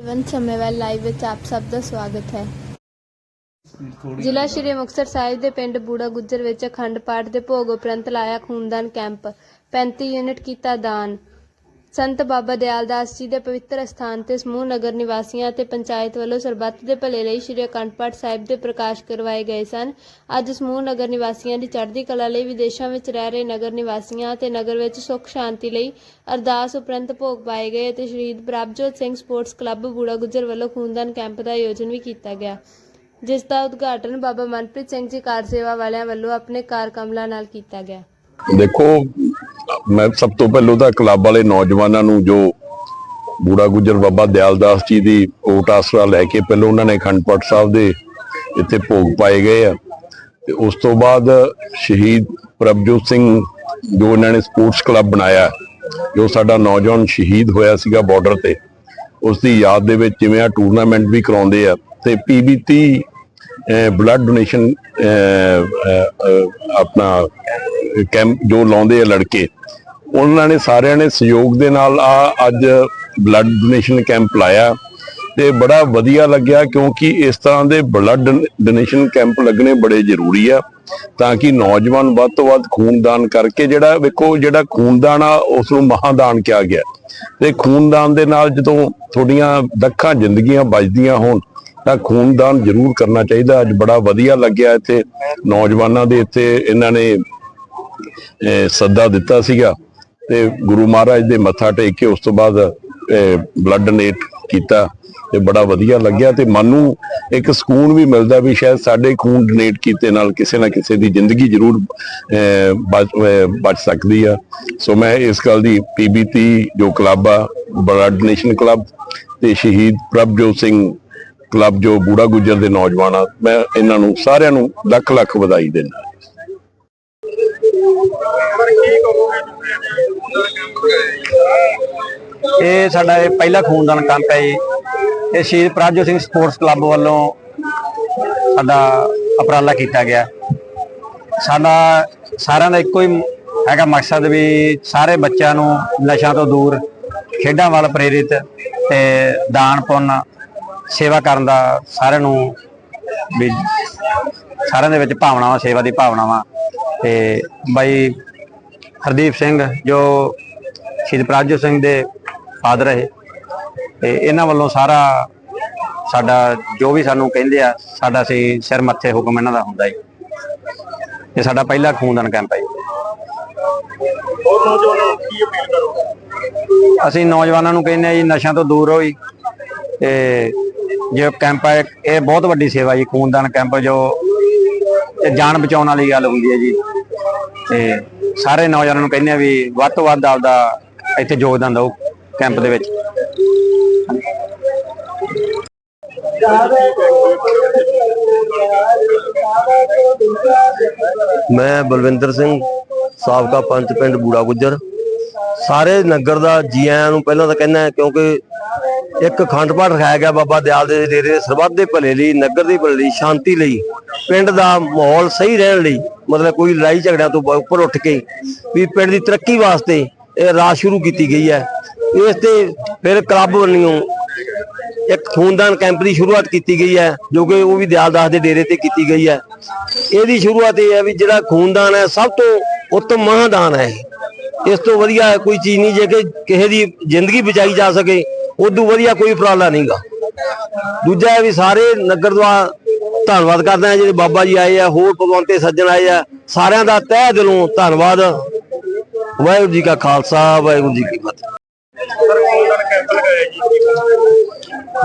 ਜਵੰਤ ਸਮੇਵਾਲ live ਵਿੱਚ ਆਪ ਸਭ ਦਾ ਸਵਾਗਤ ਹੈ ਜ਼ਿਲ੍ਹਾ ਸ਼੍ਰੀ ਮੁਕਤਸਰ ਸਾਹਿਬ ਦੇ ਪਿੰਡ ਬੂੜਾ ਗੁੱਜਰ ਵਿੱਚ ਅਖੰਡ ਪਾਠ ਦੇ ਭੋਗ ਉਪਰੰਤ ਲਾਇਆ ਖੂਨਦਾਨ ਕੈਂਪ 35 ਯੂਨਿਟ ਕੀਤਾ ਦਾਨ ਸੰਤ ਬਾਬਾ ਦਿਆਲਦਾਸ ਜੀ ਦੇ ਪਵਿੱਤਰ ਅਸਥਾਨ ਤੇ ਸਮੂਹ ਨਗਰ ਨਿਵਾਸੀਆਂ ਅਤੇ ਪੰਚਾਇਤ ਵੱਲੋਂ ਸਰਬੱਤ ਦੇ ਭਲੇ ਲਈ ਸ਼੍ਰੀ ਅਖੰਡ ਪਾਠ ਸਾਹਿਬ ਦੇ ਪ੍ਰਕਾਸ਼ ਕਰਵਾਏ ਗਏ ਸਨ। ਅੱਜ ਸਮੂਹ ਨਗਰ ਨਿਵਾਸੀਆਂ ਦੀ ਚੜ੍ਹਦੀ ਕਲਾ ਲਈ ਵਿਦੇਸ਼ਾਂ ਵਿੱਚ ਰਹਿ ਰਹੇ ਨਗਰ ਨਿਵਾਸੀਆਂ ਅਤੇ ਨਗਰ ਵਿੱਚ ਸੁੱਖ ਸ਼ਾਂਤੀ ਲਈ ਅਰਦਾਸ ਉਪਰੰਤ ਭੋਗ ਪਾਏ ਗਏ ਅਤੇ ਸ਼ਹੀਦ ਪ੍ਰਭਜੋਤ ਸਿੰਘ ਸਪੋਰਟਸ ਕਲੱਬ ਬੂੜਾ ਗੁੱਜਰ ਵੱਲੋਂ ਖੂਨਦਾਨ ਕੈਂਪ ਦਾ ਆਯੋਜਨ ਵੀ ਕੀਤਾ ਗਿਆ। ਜਿਸ ਦਾ ਉਦਘਾਟਨ ਬਾਬਾ ਮਨਪ੍ਰੀਤ ਸਿੰਘ ਜੀ ਕਾਰ ਸੇਵਾ ਵਾਲਿਆਂ ਵੱਲੋਂ ਆਪਣੇ ਕਾਰ ਕਮਲਾ ਨਾਲ ਕੀਤਾ ਗਿਆ। ਦੇਖੋ ਮੈਂ ਸਭ ਤੋਂ ਪਹਿਲਾਂ ਤਾਂ ਕਲੱਬ ਵਾਲੇ ਨੌਜਵਾਨਾਂ ਨੂੰ ਜੋ ਬੂੜਾ ਗੁਜਰ ਬਾਬਾ ਦਿਆਲਦਾਸ ਜੀ ਦੀ ਓਟ ਆਸਰਾ ਲੈ ਕੇ ਪਹਿਲਾਂ ਉਹਨਾਂ ਨੇ ਅਖੰਡ ਪਾਠ ਸਾਹਿਬ ਦੇ ਇੱਥੇ ਭੋਗ ਪਾਏ ਗਏ ਆ। ਤੇ ਉਸ ਤੋਂ ਬਾਅਦ ਸ਼ਹੀਦ ਪ੍ਰਭਜੋਤ ਸਿੰਘ ਜੋ ਇਹਨਾਂ ਨੇ ਸਪੋਰਟਸ ਕਲੱਬ ਬਣਾਇਆ, ਜੋ ਸਾਡਾ ਨੌਜਵਾਨ ਸ਼ਹੀਦ ਹੋਇਆ ਸੀਗਾ ਬਾਰਡਰ ਤੇ, ਉਸ ਦੀ ਯਾਦ ਦੇ ਵਿੱਚ ਜਿਵੇਂ ਆ ਟੂਰਨਾਮੈਂਟ ਵੀ ਕਰਾਉਂਦੇ ਆ, ਤੇ ਪੀਬੀ ਬਲੱਡ ਡੋਨੇਸ਼ਨ ਆਪਣਾ ਕੈਂਪ ਜੋ ਲਾਉਂਦੇ ਆ ਲੜਕੇ, ਉਹਨਾਂ ਨੇ ਸਾਰਿਆਂ ਨੇ ਸਹਿਯੋਗ ਦੇ ਨਾਲ ਆ ਅੱਜ ਬਲੱਡ ਡੋਨੇਸ਼ਨ ਕੈਂਪ ਲਾਇਆ। ਤੇ ਬੜਾ ਵਧੀਆ ਲੱਗਿਆ ਕਿਉਂਕਿ ਇਸ ਤਰ੍ਹਾਂ ਦੇ ਬਲੱਡ ਡੋਨੇਸ਼ਨ ਕੈਂਪ ਲੱਗਣੇ ਬੜੇ ਜ਼ਰੂਰੀ ਆ, ਤਾਂ ਕਿ ਨੌਜਵਾਨ ਵੱਧ ਤੋਂ ਵੱਧ ਖੂਨਦਾਨ ਕਰਕੇ ਜਿਹੜਾ, ਵੇਖੋ ਜਿਹੜਾ ਖੂਨਦਾਨ ਆ ਉਸ ਨੂੰ ਮਹਾਦਾਨ ਕਿਹਾ ਗਿਆ। ਤੇ ਖੂਨਦਾਨ ਦੇ ਨਾਲ ਜਦੋਂ ਤੁਹਾਡੀਆਂ ਲੱਖਾਂ ਜ਼ਿੰਦਗੀਆਂ ਬਚਦੀਆਂ ਹੋਣ ਤਾਂ ਖੂਨਦਾਨ ਜ਼ਰੂਰ ਕਰਨਾ ਚਾਹੀਦਾ। ਅੱਜ ਬੜਾ ਵਧੀਆ ਲੱਗਿਆ ਇੱਥੇ। ਨੌਜਵਾਨਾਂ ਦੇ ਇੱਥੇ ਇਹਨਾਂ ਨੇ ਸੱਦਾ ਦਿੱਤਾ ਸੀਗਾ ਤੇ ਗੁਰੂ ਮਹਾਰਾਜ ਦੇ ਮੱਥਾ ਟੇਕ ਕੇ ਉਸ ਤੋਂ ਬਾਅਦ ਬਲੱਡ ਡੋਨੇਟ ਕੀਤਾ ਤੇ ਬੜਾ ਵਧੀਆ ਲੱਗਿਆ ਤੇ ਮਨ ਨੂੰ ਇੱਕ ਸਕੂਨ ਵੀ ਮਿਲਦਾ ਵੀ ਸ਼ਾਇਦ ਸਾਡੇ ਖੂਨ ਡੋਨੇਟ ਕੀਤੇ ਨਾਲ ਕਿਸੇ ਨਾ ਕਿਸੇ ਦੀ ਜ਼ਿੰਦਗੀ ਜ਼ਰੂਰ ਅਹ, ਬਚ ਬਚ ਸਕਦੀ ਆ। ਸੋ ਮੈਂ ਇਸ ਗੱਲ ਦੀ ਪੀਬੀਟੀ ਜੋ ਕਲੱਬ ਆ ਬਲੱਡ ਡੋਨੇਸ਼ਨ ਕਲੱਬ ਤੇ ਸ਼ਹੀਦ ਪ੍ਰਭਜੋਤ ਸਿੰਘ ਕਲੱਬ ਜੋ ਬੂੜਾ ਗੁੱਜਰ ਦੇ ਨੌਜਵਾਨ ਆ, ਮੈਂ ਇਹਨਾਂ ਨੂੰ ਸਾਰਿਆਂ ਨੂੰ ਲੱਖ ਲੱਖ ਵਧਾਈ ਦਿੰਦਾ ਇਹ ਸਾਡਾ ਇਹ ਪਹਿਲਾ ਖੂਨਦਾਨ ਕੈਂਪ ਹੈ ਜੀ। ਇਹ ਸ਼ਹੀਦ ਪ੍ਰਾਜੋ ਸਿੰਘ ਸਪੋਰਟਸ ਕਲੱਬ ਵੱਲੋਂ ਸਾਡਾ ਉਪਰਾਲਾ ਕੀਤਾ ਗਿਆ। ਸਾਡਾ ਸਾਰਿਆਂ ਦਾ ਇੱਕੋ ਹੀ ਹੈਗਾ ਮਕਸਦ ਵੀ ਸਾਰੇ ਬੱਚਿਆਂ ਨੂੰ ਨਸ਼ਿਆਂ ਤੋਂ ਦੂਰ, ਖੇਡਾਂ ਵੱਲ ਪ੍ਰੇਰਿਤ ਤੇ ਦਾਨ ਪੁੰਨ ਸੇਵਾ ਕਰਨ ਦਾ ਸਾਰਿਆਂ ਨੂੰ ਵੀ ਸਾਰਿਆਂ ਦੇ ਵਿੱਚ ਭਾਵਨਾਵਾਂ ਸੇਵਾ ਦੀ ਭਾਵਨਾਵਾਂ। ਤੇ ਬਾਈ ਹਰਦੀਪ ਸਿੰਘ ਜੋ ਸ਼ਹੀਦ ਪ੍ਰਾਜੋ ਸਿੰਘ ਦੇ ਫਾਦਰ ਹੈ ਤੇ ਇਹਨਾਂ ਵੱਲੋਂ ਸਾਰਾ ਸਾਡਾ ਜੋ ਵੀ ਸਾਨੂੰ ਕਹਿੰਦੇ ਆ ਸਾਡਾ ਸੀ ਸਿਰ ਮੱਥੇ ਹੁਕਮ ਇਹਨਾਂ ਦਾ ਹੁੰਦਾ ਹੈ ਇਹ ਸਾਡਾ ਪਹਿਲਾ ਖੂਨਦਾਨ ਕੈਂਪ ਹੈ ਅਸੀਂ ਨੌਜਵਾਨਾਂ ਨੂੰ ਕਹਿੰਦੇ ਆ ਜੀ ਨਸ਼ਿਆਂ ਤੋਂ ਦੂਰ ਹੋਈ ਤੇ ਜੋ ਕੈਂਪ ਹੈ ਇਹ ਬਹੁਤ ਵੱਡੀ ਸੇਵਾ ਜੀ, ਖੂਨਦਾਨ ਕੈਂਪ ਜੋ ਜਾਨ ਬਚਾਉਣ ਵਾਲੀ ਗੱਲ ਹੁੰਦੀ ਹੈ ਜੀ। ਤੇ ਸਾਰੇ ਨੌਜਵਾਨਾਂ ਨੂੰ ਕਹਿੰਦੇ ਆ ਵੀ ਵੱਧ ਤੋਂ ਵੱਧ ਆਪਦਾ ਇੱਥੇ ਯੋਗਦਾਨ ਦਿਓ ਕੈਂਪ ਦੇ ਵਿੱਚ। ਮੈਂ ਬਲਵਿੰਦਰ ਸਿੰਘ, ਸਾਬਕਾ ਪੰਚ ਪਿੰਡ ਬੂੜਾ ਗੁੱਜਰ। ਸਾਰੇ ਨਗਰ ਦਾ ਜੀ ਆਇਆਂ ਨੂੰ ਪਹਿਲਾਂ ਤਾਂ ਕਹਿੰਦਾ ਕਿਉਂਕਿ ਇੱਕ ਅਖੰਡ ਪਾਠ ਰਖਾਇਆ ਗਿਆ ਬਾਬਾ ਦਿਆਲ ਦੇ ਡੇਰੇ ਦੇ ਸਰਬੱਤ ਦੇ ਭਲੇ ਲਈ, ਨਗਰ ਦੇ ਭਲੇ ਲਈ, ਸ਼ਾਂਤੀ ਲਈ, ਪਿੰਡ ਦਾ ਮਾਹੌਲ ਸਹੀ ਰਹਿਣ ਲਈ, ਮਤਲਬ ਕੋਈ ਲੜਾਈ ਝਗੜਿਆਂ ਤੋਂ ਉੱਪਰ ਉੱਠ ਕੇ ਵੀ ਪਿੰਡ ਦੀ ਤਰੱਕੀ ਵਾਸਤੇ ਇਹ ਰਾਤ ਸ਼ੁਰੂ ਕੀਤੀ ਗਈ ਹੈ। ਇਸ ਤੇ ਫਿਰ ਕਲੱਬ ਵੱਲੋਂ ਇੱਕ ਖੂਨਦਾਨ ਕੈਂਪ ਦੀ ਸ਼ੁਰੂਆਤ ਕੀਤੀ ਗਈ ਹੈ, ਜੋ ਕਿ ਉਹ ਵੀ ਦਿਆਲ ਦਾਸ ਦੇ ਡੇਰੇ ਤੇ ਕੀਤੀ ਗਈ ਹੈ। ਇਹਦੀ ਸ਼ੁਰੂਆਤ ਇਹ ਹੈ ਵੀ ਜਿਹੜਾ ਖੂਨਦਾਨ ਹੈ, ਸਭ ਤੋਂ ਉੱਤਮ ਮਹਾਦਾਨ ਹੈ। ਇਸ ਤੋਂ ਵਧੀਆ ਕੋਈ ਚੀਜ਼ ਨਹੀਂ ਜੇ ਕਿ ਕਿਸੇ ਦੀ ਜ਼ਿੰਦਗੀ ਬਚਾਈ ਜਾ ਸਕੇ। ਉਦੋਂ ਵਧੀਆ ਕੋਈ ਉਪਰਾਲਾ ਨਹੀਂਗਾ। ਦੂਜਾ ਵੀ ਸਾਰੇ ਨਗਰ ਦਾ ਧੰਨਵਾਦ ਕਰਦੇ ਹਾਂ ਜਿਹੜੇ ਬਾਬਾ ਜੀ ਆਏ ਆ, ਹੋਰ ਭਗਵੰਤੇ ਸੱਜਣ ਆਏ ਆ, ਸਾਰਿਆਂ ਦਾ ਤਹਿ ਦਿਲੋਂ ਧੰਨਵਾਦ। ਵਾਹਿਗੁਰੂ ਜੀ ਕਾ ਖਾਲਸਾ, ਵਾਹਿਗੁਰੂ ਜੀ ਕੀ ਫਤਿਹ।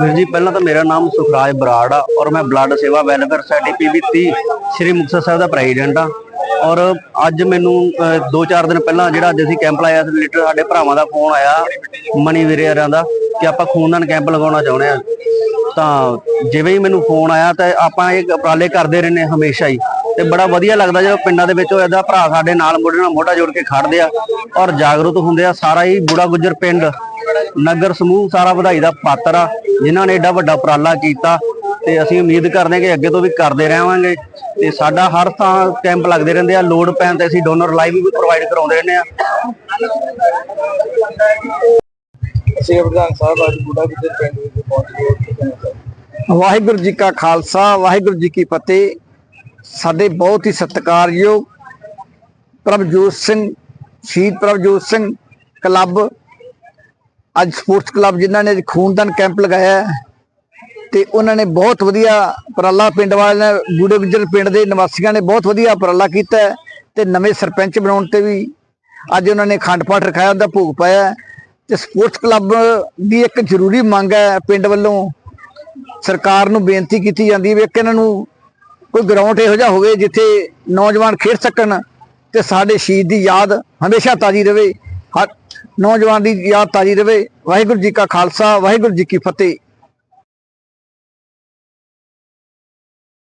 ਵੀਰ ਜੀ, ਪਹਿਲਾਂ ਤਾਂ ਮੇਰਾ ਨਾਮ ਸੁਖਰਾਜ ਬਰਾੜ ਆ ਔਰ ਮੈਂ blood Sewa welfare society PB Sri Muktsar Sahib ਦਾ ਪ੍ਰੈਜ਼ੀਡੈਂਟ ਆ। ਔਰ ਅੱਜ ਮੈਨੂੰ 2-4 ਦਿਨ ਪਹਿਲਾਂ ਜਿਹੜਾ ਅੱਜ ਅਸੀਂ ਕੈਂਪ ਲਾਇਆ ਸੀ ਰਿਲੇਟਡ ਸਾਡੇ ਭਰਾਵਾਂ ਦਾ ਫੋਨ ਆਇਆ ਮਣੀ ਵੀਰਿਆਂ ਦਾ, ਕਿ ਆਪਾਂ ਖੂਨਦਾਨ ਕੈਂਪ ਲਗਾਉਣਾ ਚਾਹੁੰਦੇ ਆ ਤਾਂ ਜਿਵੇਂ ਹੀ ਮੈਨੂੰ ਫੋਨ ਆਇਆ, ਤਾਂ ਆਪਾਂ ਇਹ ਉਪਰਾਲੇ ਕਰਦੇ ਰਹਿੰਦੇ ਹਾਂ ਹਮੇਸ਼ਾ ਹੀ। ਤੇ ਬੜਾ ਵਧੀਆ ਲੱਗਦਾ ਜਦੋਂ ਪਿੰਡਾਂ ਦੇ ਵਿੱਚ ਉਹ ਏਦਾਂ ਭਰਾ ਸਾਡੇ ਨਾਲ ਮੋਢੇ ਨਾਲ ਮੋਢਾ ਜੋੜ ਕੇ ਖੜਦੇ ਆ, ਔਰ ਜਾਗਰੂਕ ਹੁੰਦੇ ਆ। ਸਾਰਾ ਹੀ ਬੁੜਾ ਗੁੱਜਰ ਪਿੰਡ, ਨਗਰ ਸਮੂਹ ਸਾਰਾ ਵਧਾਈ ਦਾ ਪਾਤਰ ਆ, ਜਿਨ੍ਹਾਂ ਨੇ ਏਡਾ ਵੱਡਾ ਉਪਰਾਲਾ ਕੀਤਾ। ਤੇ ਅਸੀਂ ਉਮੀਦ ਕਰਦੇ ਹਾਂ ਕਿ ਅੱਗੇ ਤੋਂ ਵੀ ਕਰਦੇ ਰਹਾਂਗੇ ਤੇ ਸਾਡਾ ਹਰ ਥਾਂ ਕੈਂਪ ਲੱਗਦੇ ਰਹਿੰਦੇ ਆ ਲੋਡ ਪੈਣ ਤੇ ਅਸੀਂ ਡੋਨਰ ਲਾਈਵ ਵੀ ਪ੍ਰੋਵਾਈਡ ਕਰਾਉਂਦੇ ਰਹਿੰਦੇ ਆ ਸ੍ਰੀ ਪ੍ਰਧਾਨ ਸਾਹਿਬ ਅੱਜ ਬੂੜਾ ਗੁੱਜਰ ਪਿੰਡ ਵਿੱਚ ਪਹੁੰਚ ਗਏ ਕੀ ਕਹਿਣਾ ਚਾਹੁੰਦੇ ਵਾਹਿਗੁਰੂ ਜੀ ਕਾ ਖਾਲਸਾ ਵਾਹਿਗੁਰੂ ਜੀ ਕੀ ਫਤਿਹ। ਸਾਡੇ ਬਹੁਤ ਹੀ ਸਤਿਕਾਰਯੋਗ ਪ੍ਰਭਜੋਤ ਸਿੰਘ ਸ਼ਹੀਦ ਪ੍ਰਭਜੋਤ ਸਿੰਘ ਕਲੱਬ। ਅੱਜ ਸਪੋਰਟਸ ਕਲੱਬ ਜਿਨ੍ਹਾਂ ਨੇ ਅੱਜ ਖੂਨਦਾਨ ਕੈਂਪ ਲਗਾਇਆ ਹੈ। ਤੇ ਉਹਨਾਂ ਨੇ ਬਹੁਤ ਵਧੀਆ ਉਪਰਾਲਾ ਪਿੰਡ ਵਾਲਿਆਂ ਨੇ ਬੂੜੇ ਗੁੱਜਰ ਪਿੰਡ ਦੇ ਨਿਵਾਸੀਆਂ ਨੇ ਬਹੁਤ ਵਧੀਆ ਉਪਰਾਲਾ ਕੀਤਾ ਹੈ ਤੇ ਨਵੇਂ ਸਰਪੰਚ ਬਣਾਉਣ ਤੇ ਵੀ ਅੱਜ ਉਹਨਾਂ ਨੇ ਖੰਡ ਪਾਠ ਰਖਾਇਆ, ਉਹਦਾ ਭੋਗ ਪਾਇਆ ਹੈ ਤੇ ਸਪੋਰਟਸ ਕਲੱਬ ਦੀ ਇੱਕ ਜ਼ਰੂਰੀ ਮੰਗ ਹੈ ਪਿੰਡ ਵੱਲੋਂ ਸਰਕਾਰ ਨੂੰ ਬੇਨਤੀ ਕੀਤੀ ਜਾਂਦੀ ਹੈ ਵੀ ਇੱਕ ਇਹਨਾਂ ਨੂੰ ਕੋਈ ਗਰਾਊਂਡ ਇਹੋ ਜਿਹਾ ਹੋਵੇ ਜਿੱਥੇ ਨੌਜਵਾਨ ਖੇਡ ਸਕਣ ਤੇ ਸਾਡੇ ਸ਼ਹੀਦ ਦੀ ਯਾਦ ਹਮੇਸ਼ਾ ਤਾਜ਼ੀ ਰਵੇ ਹਰ ਨੌਜਵਾਨ ਦੀ ਯਾਦ ਤਾਜ਼ੀ ਰਵੇ ਵਾਹਿਗੁਰੂ ਜੀ ਕਾ ਖਾਲਸਾ, ਵਾਹਿਗੁਰੂ ਜੀ ਕੀ ਫਤਿਹ।